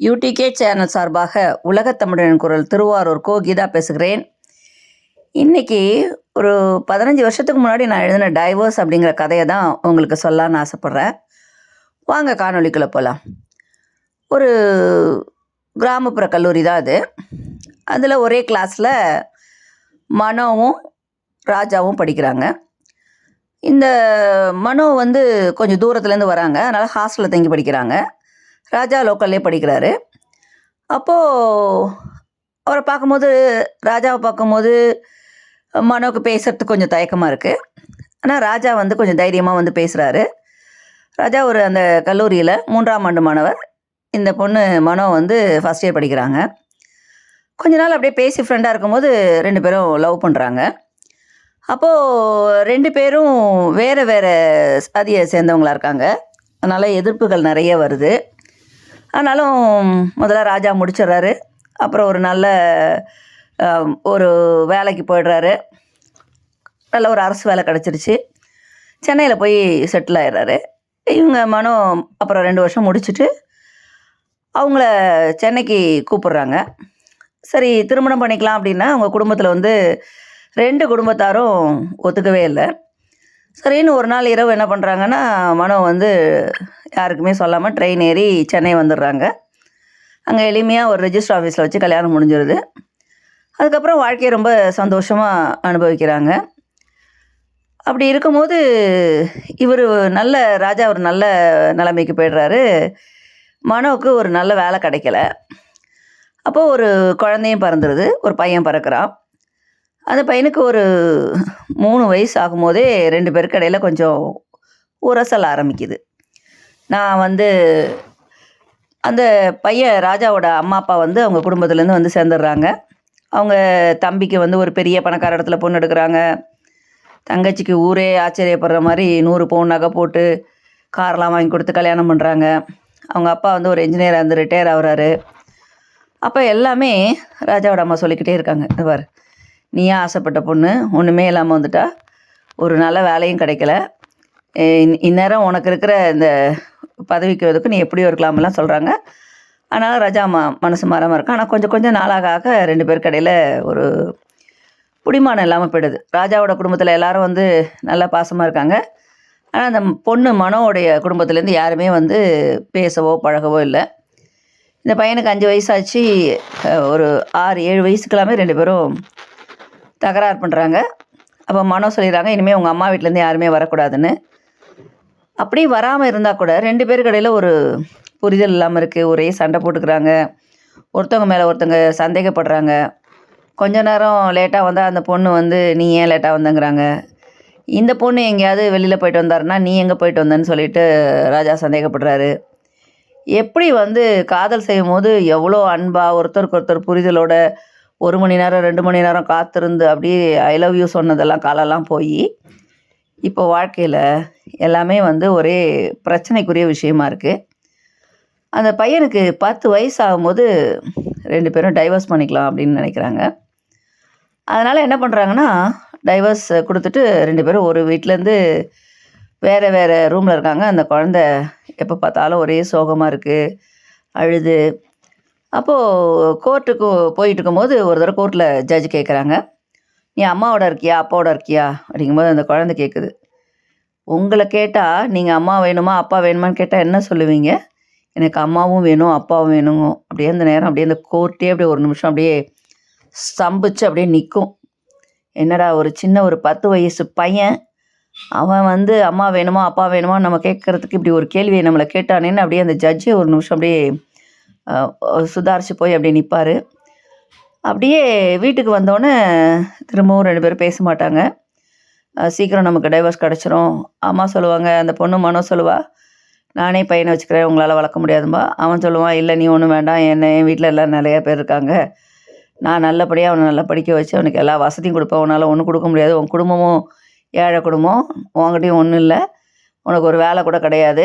UDK channel சார்பாக உலகத்தமிழின் குரல் திருவாரூர் கோ கீதா பேசுகிறேன். இன்றைக்கி ஒரு பதினஞ்சு வருஷத்துக்கு முன்னாடி நான் எழுதின டைவர்ஸ் அப்படிங்கிற கதையை தான் உங்களுக்கு சொல்லலான்னு ஆசைப்பட்றேன். வாங்க காணொளிக்குள்ளே போகலாம் ஒரு கிராமப்புற கல்லூரி தான் அது. அதில் ஒரே கிளாஸில் மனோவும் ராஜாவும் படிக்கிறாங்க. இந்த மனோ வந்து கொஞ்சம் தூரத்துலேருந்து வராங்க. அதனால் ஹாஸ்டலில் தங்கி படிக்கிறாங்க. ராஜா லோக்கல்லே படிக்கிறாரு. அப்போது அவரை பார்க்கும்போது ராஜாவை பார்க்கும்போது மனோவுக்கு பேசுகிறதுக்கு கொஞ்சம் தயக்கமாக இருக்குது ஆனால் ராஜா வந்து கொஞ்சம் தைரியமாக வந்து பேசுகிறாரு ராஜா ஒரு அந்த கல்லூரியில் மூன்றாம் ஆண்டு மாணவர். இந்த பொண்ணு மனோ வந்து ஃபஸ்ட் இயர் படிக்கிறாங்க. கொஞ்ச நாள் அப்படியே பேசி ஃப்ரெண்டாக இருக்கும்போது ரெண்டு பேரும் லவ் பண்ணுறாங்க அப்போது ரெண்டு பேரும் வேறு வேறு சாதியை சேர்ந்தவங்களா இருக்காங்க. அதனால் எதிர்ப்புகள் நிறைய வருது. ஆனாலும் முதல்ல ராஜா முடிச்சிடுறாரு. அப்புறம் ஒரு நல்ல ஒரு வேலைக்கு போயிடுறாரு. நல்ல ஒரு அரசு வேலை கிடச்சிருச்சு. சென்னையில் போய் செட்டில் ஆயிடுறாரு. இவங்க மனோ அப்புறம் ரெண்டு வருஷம் முடிச்சுட்டு அவங்கள சென்னைக்கு கூப்பிடுறாங்க. சரி திருமணம் பண்ணிக்கலாம் அப்படின்னா அவங்க குடும்பத்தில் வந்து ரெண்டு குடும்பத்தாரும் ஒத்துக்கவே இல்லை. சரின்னு ஒரு நாள் இரவு என்ன பண்ணுறாங்கன்னா மனோ வந்து யாருக்குமே சொல்லாமல் ட்ரெயின் ஏறி சென்னை வந்துடுறாங்க. அங்கே எளிமையாக ஒரு ரெஜிஸ்டர் ஆஃபீஸில் வச்சு கல்யாணம் முடிஞ்சிருது. அதுக்கப்புறம் வாழ்க்கையை ரொம்ப சந்தோஷமாக அனுபவிக்கிறாங்க. அப்படி இருக்கும்போது இவர் நல்ல ராஜா ஒரு நல்ல நிலைமைக்கு போயிடுறாரு. மனோவுக்கு ஒரு நல்ல வேலை கிடைக்கல. அப்போது ஒரு குழந்தையும் பிறந்துருது ஒரு பையன் பிறக்கிறான். அந்த பையனுக்கு ஒரு மூணு வயசு ஆகும்போதே ரெண்டு பேருக்கு இடையில் கொஞ்சம் உரசல் ஆரம்பிக்குது. நான் வந்து அந்த பையன் ராஜாவோட அம்மா அப்பா வந்து அவங்க குடும்பத்துலேருந்து வந்து சேர்ந்துடுறாங்க. அவங்க தம்பிக்கு வந்து ஒரு பெரிய பணக்கார இடத்துல பொண்ணு எடுக்கிறாங்க. தங்கச்சிக்கு ஊரே ஆச்சரியப்படுற மாதிரி நூறு பவுன் நகை போட்டு கார்லாம் வாங்கி கொடுத்து கல்யாணம் பண்ணுறாங்க அவங்க அப்பா வந்து ஒரு இன்ஜினியராக இருந்து ரிட்டையர் ஆகுறாரு. அப்போ எல்லாமே ராஜாவோட அம்மா சொல்லிக்கிட்டே இருக்காங்க. "இந்த பார் நீயா ஆசைப்பட்ட பொண்ணு ஒன்றுமே இல்லாமல் வந்துட்டா ஒரு நல்ல வேலையும் கிடைக்கல இந்நேரம் உனக்கு இருக்கிற இந்த பதவிக்கு எதுக்கு நீ எப்படியோ இருக்கலாம்லாம் சொல்கிறாங்க அதனால் ராஜா அம்மா மனசு மாறாமல் இருக்கும் ஆனால் கொஞ்சம் கொஞ்சம் நாளாக ஆக ரெண்டு பேருக்கு கடையில் ஒரு பிடிமானம் இல்லாமல் போயிடுது. ராஜாவோட குடும்பத்தில் எல்லாரும் வந்து நல்லா பாசமாக இருக்காங்க. ஆனால் அந்த பொண்ணு மனோவுடைய குடும்பத்துலேருந்து யாருமே வந்து பேசவோ பழகவோ இல்லை. இந்த பையனுக்கு அஞ்சு வயசாச்சு. ஒரு ஆறு ஏழு வயசுக்கெல்லாமே ரெண்டு பேரும் தகராறு பண்ணுறாங்க அப்போ மனோ சொல்லிடுறாங்க இனிமேல் உங்கள் அம்மா வீட்டிலேருந்து யாருமே வரக்கூடாதுன்னு. அப்படி வராமல் இருந்தால் கூட ரெண்டு பேர் கடையில் ஒரு புரிதல் இல்லாமல் இருக்குது ஒரே சண்டை போட்டுக்கிறாங்க. ஒருத்தவங்க மேலே ஒருத்தவங்க சந்தேகப்படுறாங்க. கொஞ்ச நேரம் லேட்டாக வந்தால் அந்த பொண்ணு வந்து நீ ஏன் லேட்டாக வந்தங்கிறாங்க? இந்த பொண்ணு எங்கேயாவது வெளியில் போயிட்டு வந்தாருன்னா நீ எங்கே போயிட்டு வந்தேன்னு சொல்லிட்டு ராஜா சந்தேகப்படுறாரு. எப்படி வந்து காதல் செய்யும் போது எவ்வளோ அன்பாக ஒருத்தருக்கு ஒருத்தர் புரிதலோட ஒரு மணி நேரம் ரெண்டு மணி நேரம் காத்திருந்து அப்படியே ஐ லவ் யூ சொன்னதெல்லாம் காலெல்லாம் போய் இப்போ வாழ்க்கையில் எல்லாமே வந்து ஒரே பிரச்சனைக்குரிய விஷயமா இருக்குது அந்த பையனுக்கு பத்து வயசு ஆகும்போது ரெண்டு பேரும் டைவர்ஸ் பண்ணிக்கலாம் அப்படின்னு நினைக்கிறாங்க. அதனால் என்ன பண்ணுறாங்கன்னா டைவர்ஸ் கொடுத்துட்டு ரெண்டு பேரும் ஒரு வீட்டிலேருந்து வேறு வேறு ரூமில் இருக்காங்க. அந்த குழந்த எப்போ பார்த்தாலும் ஒரே சோகமாக இருக்குது அழுது. அப்போது கோர்ட்டுக்கு போயிட்டு இருக்கும்போது ஒரு தடவை கோர்ட்டில் ஜட்ஜ் கேட்குறாங்க நீ அம்மாவோட இருக்கியா அப்பாவோட இருக்கியா? அப்படிங்கும்போது அந்த குழந்தை கேட்குது உங்களை கேட்டால் நீங்கள் அம்மா வேணுமா அப்பா வேணுமான்னு கேட்டால் என்ன சொல்லுவீங்க? எனக்கு அம்மாவும் வேணும் அப்பாவும் வேணும் அப்படியே அந்த நேரம் அப்படியே அந்த கோர்ட்டே அப்படியே ஒரு நிமிஷம் அப்படியே ஸ்தம்பிச்சு அப்படியே நிற்கும் என்னடா ஒரு சின்ன ஒரு பத்து வயசு பையன் அவன் வந்து அம்மா வேணுமா அப்பா வேணுமா நம்ம கேட்குறதுக்கு இப்படி ஒரு கேள்வியை நம்மளை கேட்டானேன்னு அப்படியே அந்த ஜட்ஜே ஒரு நிமிஷம் அப்படியே சுதாரித்து போய் அப்படியே நிற்பார் அப்படியே வீட்டுக்கு வந்தோடனே திரும்பவும் ரெண்டு பேரும் பேச மாட்டாங்க. சீக்கிரம் நமக்கு டைவர்ஸ் கிடச்சிரும். அம்மா சொல்லுவாங்க அந்த பொண்ணு மனோ சொல்லுவா நானே பையனை வச்சுக்கிறேன் உங்களால் வளர்க்க முடியாதும்பா. அவன் சொல்லுவான் இல்லை நீ ஒன்றும் வேண்டாம். என்ன என் வீட்டில் எல்லாம் நிறையா பேர் இருக்காங்க. நான் நல்லபடியாக அவனை நல்லா படிக்க வச்சு அவனுக்கு எல்லா வசதியும் கொடுப்பேன். உன்னால் ஒன்றும் கொடுக்க முடியாது. உன் குடும்பமும் ஏழை குடும்பம். உன்கிட்டயும் ஒன்றும் இல்லை. உனக்கு ஒரு வேலை கூட கிடையாது.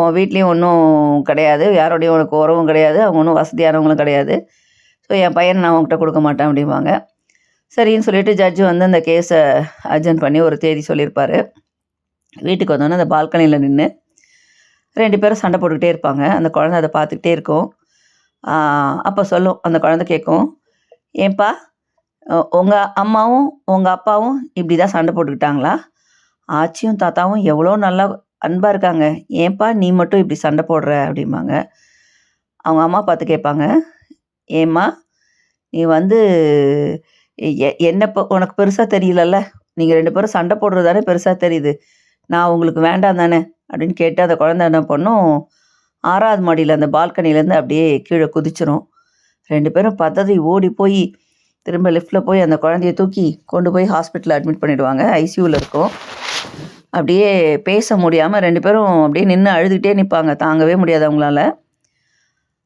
உன் வீட்லேயும் ஒன்றும் கிடையாது. யாரோடையும் உனக்கு உறவும் கிடையாது. அவங்க ஒன்றும் வசதியானவங்களும் கிடையாது. ஸோ என் பையனை நான் உங்ககிட்ட கொடுக்க மாட்டேன் அப்படிம்பாங்க. சரின்னு சொல்லிட்டு ஜட்ஜு வந்து அந்த கேஸை அர்ஜென்ட் பண்ணி ஒரு தேதி சொல்லியிருப்பார். வீட்டுக்கு வந்தோன்னே அந்த பால்கனியில் நின்று ரெண்டு பேரும் சண்டை போட்டுக்கிட்டே இருப்பாங்க. அந்த குழந்தை அதை பார்த்துக்கிட்டே இருக்கும். அப்போ சொல்லும். அந்த குழந்தை கேட்கும். ஏன்பா உங்கள் அம்மாவும் உங்கள் அப்பாவும் இப்படி தான் சண்டை போட்டுக்கிட்டாங்களா? ஆச்சியும் தாத்தாவும் எவ்வளோ நல்லா அன்பாக இருக்காங்க. ஏன்பா நீ மட்டும் இப்படி சண்டை போடுற? அப்படிம்பாங்க. அவங்க அம்மா பார்த்து கேட்பாங்க. ஏம்மா நீ வந்து எ- என்ன உனக்கு பெருசாக தெரியலல்ல? நீங்கள் ரெண்டு பேரும் சண்டை போடுறது தானே பெருசாக தெரியுது. நான் உங்களுக்கு வேண்டாம் தானே? அப்படின்னு கேட்டு அந்த குழந்தை என்ன பண்ணும்? ஆறாவது மாடியில் அந்த பால்கனிலேருந்து அப்படியே கீழே குதிச்சிரும். ரெண்டு பேரும் பதவி ஓடி போய் திரும்ப லிஃப்ட்டில் போய் அந்த குழந்தைய தூக்கி கொண்டு போய் ஹாஸ்பிட்டலில் அட்மிட் பண்ணிடுவாங்க. ஐசியூவில் இருக்கும். அப்படியே பேச முடியாமல் ரெண்டு பேரும் அப்படியே நின்று அழுதுகிட்டே நிற்பாங்க தாங்கவே முடியாது அவங்களால.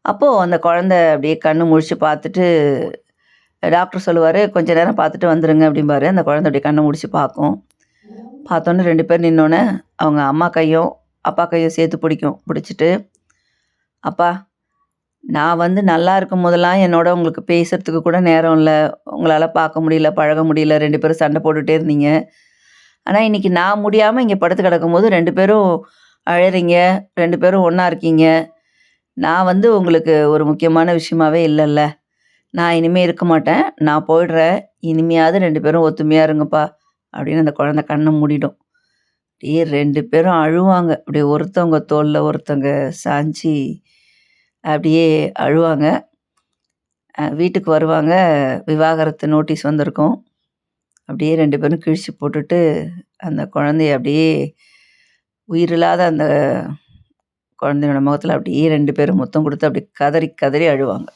அப்போது அந்த குழந்தை அப்படியே கண்ணு முழிச்சு பார்த்துட்டு டாக்டர் சொல்லுவார் கொஞ்ச நேரம் பார்த்துட்டு வந்துடுங்க அப்படிம்பாரு. அந்த குழந்தை அப்படியே கண்ணை முடிச்சு பார்க்கும். பார்த்தோன்னே ரெண்டு பேர் நின்னோன்னே அவங்க அம்மா கையும் அப்பா கையும் சேர்த்து பிடிக்கும் பிடிச்சிட்டு அப்பா நான் வந்து நல்லா இருக்கும் போதெல்லாம் என்னோட உங்களுக்கு பேசுறதுக்கு கூட நேரம் இல்லை. உங்களால் பார்க்க முடியல பழக முடியல. ரெண்டு பேரும் சண்டை போட்டுகிட்டே இருந்தீங்க. ஆனால் இன்னைக்கு நான் முடியாமல் இங்கே படுத்து கிடக்கும்போது ரெண்டு பேரும் அழறீங்க. ரெண்டு பேரும் ஒன்றா இருக்கீங்க. நான் வந்து உங்களுக்கு ஒரு முக்கியமான விஷயமாவே இல்லைல்ல. நான் இனிமே இருக்க மாட்டேன். நான் போயிடுறேன். இனிமையாவது ரெண்டு பேரும் ஒத்துமையாக இருங்கப்பா அப்படின்னு அந்த குழந்த கண்ணை மூடிடும். அப்படியே ரெண்டு பேரும் அழுவாங்க. அப்படியே ஒருத்தவங்க தோளில் ஒருத்தவங்க சாஞ்சி அப்படியே அழுவாங்க. வீட்டுக்கு வருவாங்க. விவாகரத்து நோட்டீஸ் வந்திருக்கும். அப்படியே ரெண்டு பேரும் கிழிச்சு போட்டுட்டு அந்த குழந்தைய அப்படியே உயிரில்லாத அந்த குழந்தையோட முகத்தில் அப்படியே ரெண்டு பேரும் முத்தம் கொடுத்து அப்படி கதறி கதறி அழுவாங்க.